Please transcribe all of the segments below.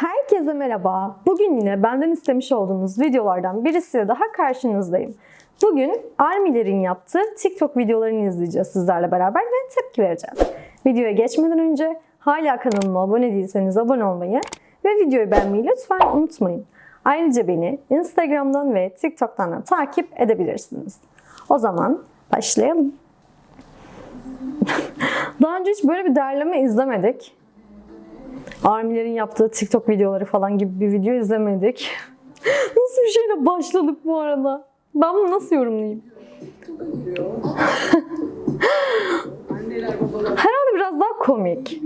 Herkese merhaba. Bugün yine benden istemiş olduğunuz videolardan birisiyle daha karşınızdayım. Bugün Armilerin yaptığı TikTok videolarını izleyeceğiz sizlerle beraber ve tepki vereceğiz. Videoya geçmeden önce hala kanalıma abone değilseniz abone olmayı ve videoyu beğenmeyi lütfen unutmayın. Ayrıca beni Instagram'dan ve TikTok'tan da takip edebilirsiniz. O zaman başlayalım. Daha önce hiç böyle bir derleme izlemedik. Armilerin yaptığı TikTok videoları falan gibi bir video izlemedik. nasıl bir şeyle başladık bu arada? Ben bunu nasıl yorumlayayım? Herhalde biraz daha komik.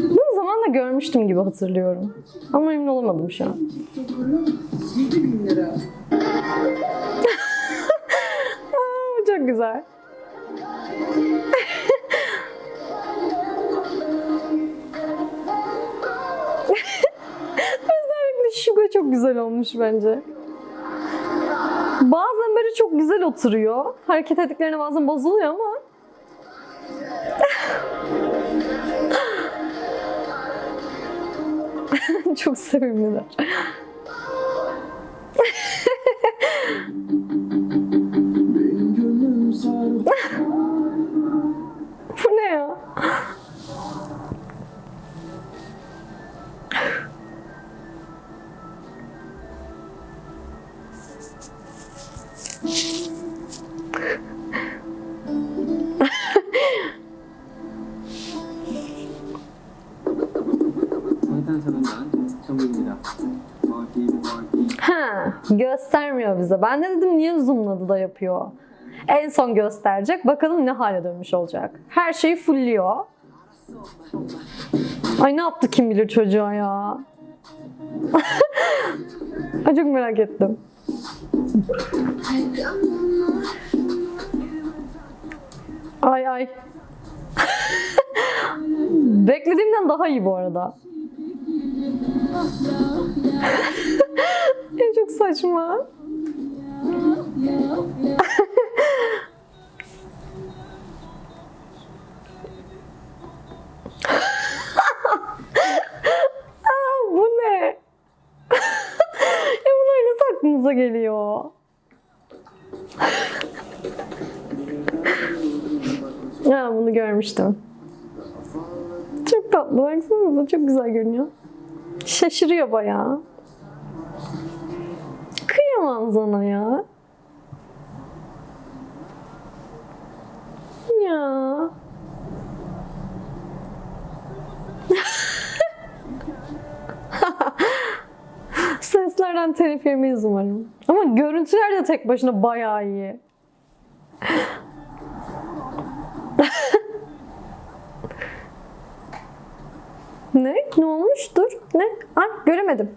Bunu zamanla görmüştüm gibi hatırlıyorum. Ama emin olamadım şu an. 7 bin lira. Aa, çok güzel. Suga çok güzel olmuş bence. Bazen böyle çok güzel oturuyor. Hareket ettiklerine bazen bozuluyor ama. çok sevimliler. Ha, göstermiyor bize. Ben de dedim niye zoomladı da yapıyor. En son gösterecek. Bakalım ne hale dönmüş olacak. Her şeyi fullliyor. Ay ne yaptı kim bilir çocuğa ya. Ay çok merak ettim. Ay ay. Beklediğimden daha iyi bu arada. Ya çok saçma. Aa, bu ne? ya bunlar nasıl aklınıza geliyor? ya bunu görmüştüm. Çok tatlı baksanıza çok güzel görünüyor. Şaşırıyor bayağı. Kıyamam sana ya. Ya. Seslerden telif yemeyiz umarım. Ama görüntüler de tek başına bayağı iyi. ne? Ne olmuş? Dur. Ne? Ay göremedim.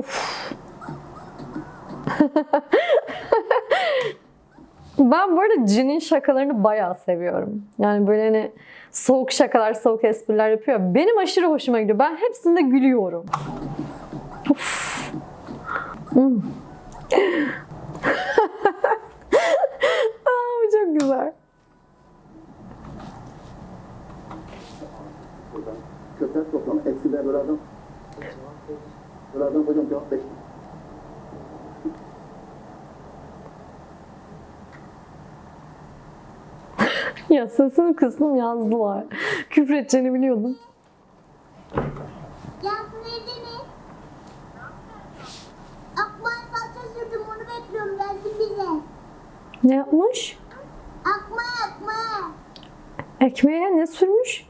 Of. Ben bu arada Cin'in şakalarını bayağı seviyorum. Yani böyle hani soğuk şakalar, soğuk espriler yapıyor. Benim aşırı hoşuma gidiyor. Ben hepsinde gülüyorum. Of. Hmm. Aa, bu çok güzel. Köpek toplama. Eksiler birazdan. Birazdan hocam cevap bekliyor. Ya sesini kısmım yazdılar. Küfür edeceğini biliyordum. Yardım ediniz. Akbar salça sürdüm onu bekliyorum gelsin bize. Ne yapmış? Akma akma. Ekmeğe ne sürmüş?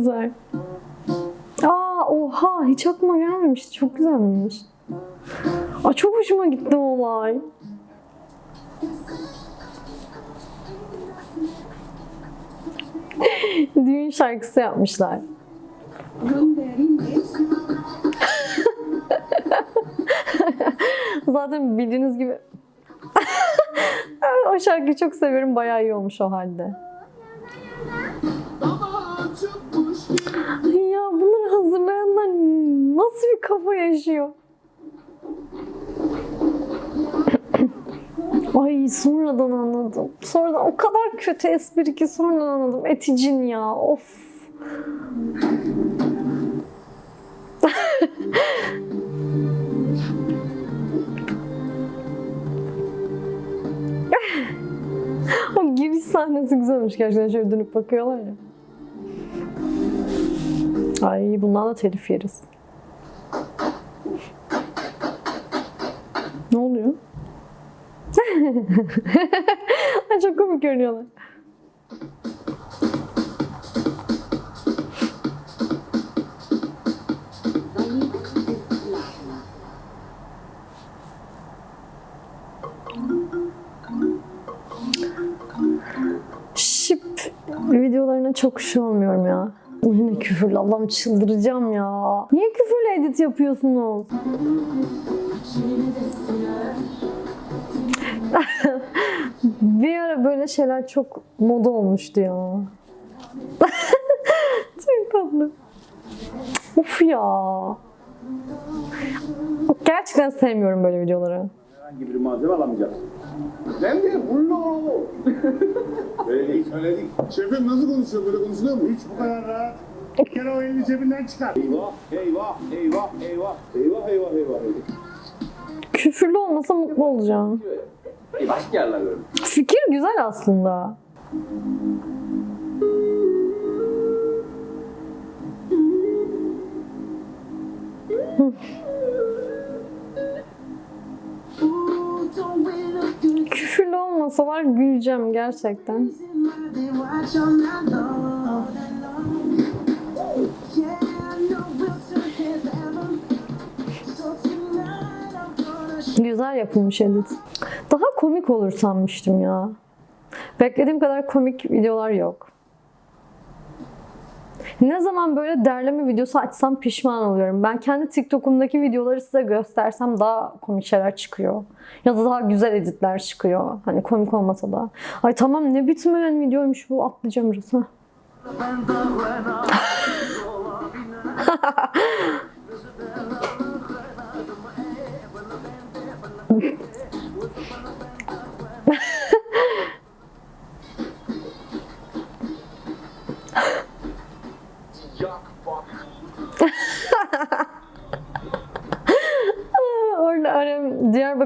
Güzel. Aa oha hiç aklıma gelmemişti. Çok güzelmiş. Aa, çok hoşuma gitti o olay. Düğün şarkısı yapmışlar. Zaten bildiğiniz gibi o şarkıyı çok seviyorum. Bayağı iyi olmuş o halde. Nasıl bir kafa yaşıyor? Ay sonradan anladım. Sonradan o kadar kötü espri ki sonradan anladım. Eticin ya of. o giriş sahnesi güzelmiş gerçekten şöyle dönüp bakıyorlar ya. Ay bundan da telif yeriz. Ne oluyor? Çok komik görünüyorlar. Şip videolarına çok şey olmuyorum ya. Yine küfürlü Allah'ım çıldıracağım ya. Niye küfürlü edit yapıyorsunuz? Bir ara böyle şeyler çok moda olmuştu ya. çok tatlı. Of ya. Gerçekten sevmiyorum böyle videoları. herhangi bir malzeme alamayacağız. Ben de bullo. Söyledik, söyledik. Şefim nasıl konuşuyor? Böyle konuşuluyor mu? Hiç bu kadar rahat. Bir kere o elini cebinden çıkar. Eyvah, eyvah, eyvah, eyvah. Eyvah, eyvah, eyvah. Küfürlü olmasa mutlu olacağım. E başka yerler gördüm. Fikir güzel aslında. Olmasalar güleceğim gerçekten. Güzel yapılmış edit. Daha komik olur sanmıştım ya. Beklediğim kadar komik videolar yok. Ne zaman böyle derleme videosu açsam pişman oluyorum. Ben kendi TikTok'umdaki videoları size göstersem daha komik şeyler çıkıyor. Ya da daha güzel editler çıkıyor. Hani komik olmasa da. Ay tamam ne bitmeyen videoymuş bu atlayacağım biraz.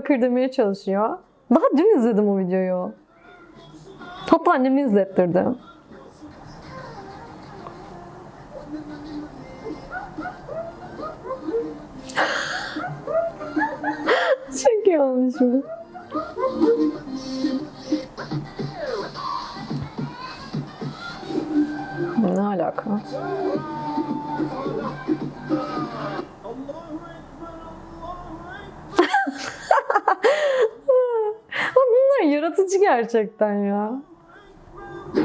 Diyarbakır demeye çalışıyor. Daha dün izledim o videoyu. Hatta annemi izlettirdi. Çok iyi olmuş bu. Gerçekten ya.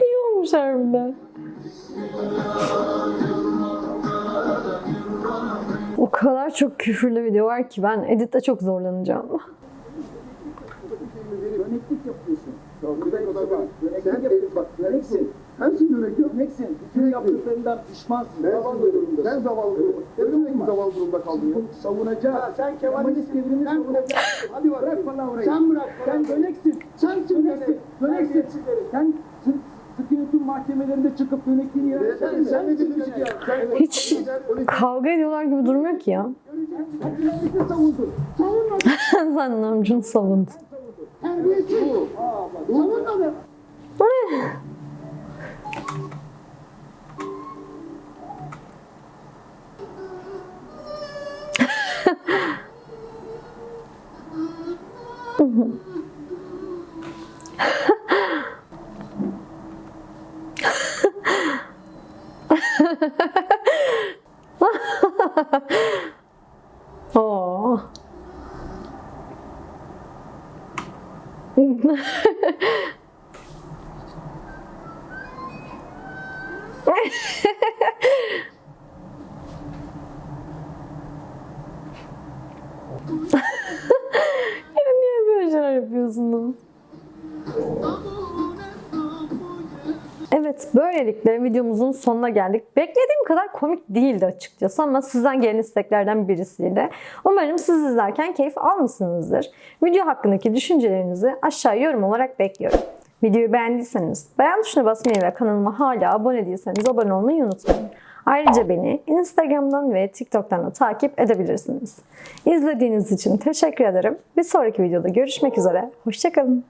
İyi olmuş harbiden. O kadar çok küfürlü video var ki ben editte çok zorlanacağım. Döneklik yapıyorsun. Sen bak döneksin. Dönek yok. Döneksin. Bütün yaptıklarından pişmansın. Ben zavallı durumda. Sen zavallı durumda. Dedim mi zavallı durumda kaldın ya? Savunacağız. sen Kemalist devrini savunacaksın. Hadi bak. Bırak bana orayı. Sen bırak. Sen döneksin. Sen döneksin. Döneksin. Sen hükümetin mahkemelerinde çıkıp dönekliğini ilan edersin. Sen ne dedin ya? Hiç kavga ediyorlar gibi durmuyor ki ya. Sen amcunu savundun. Terbiyesiz. Savunma. Bu ne? Oo. ya niye böyle yapıyorsunuz? Evet, böylelikle videomuzun sonuna geldik. Beklediğim kadar komik değildi açıkçası ama sizden gelen isteklerden birisiydi. Umarım siz izlerken keyif almışsınızdır. Video hakkındaki düşüncelerinizi aşağı yorum olarak bekliyorum. Videoyu beğendiyseniz beğen tuşuna basmayı ve kanalıma hala abone değilseniz abone olmayı unutmayın. Ayrıca beni Instagram'dan ve TikTok'tan da takip edebilirsiniz. İzlediğiniz için teşekkür ederim. Bir sonraki videoda görüşmek üzere. Hoşçakalın.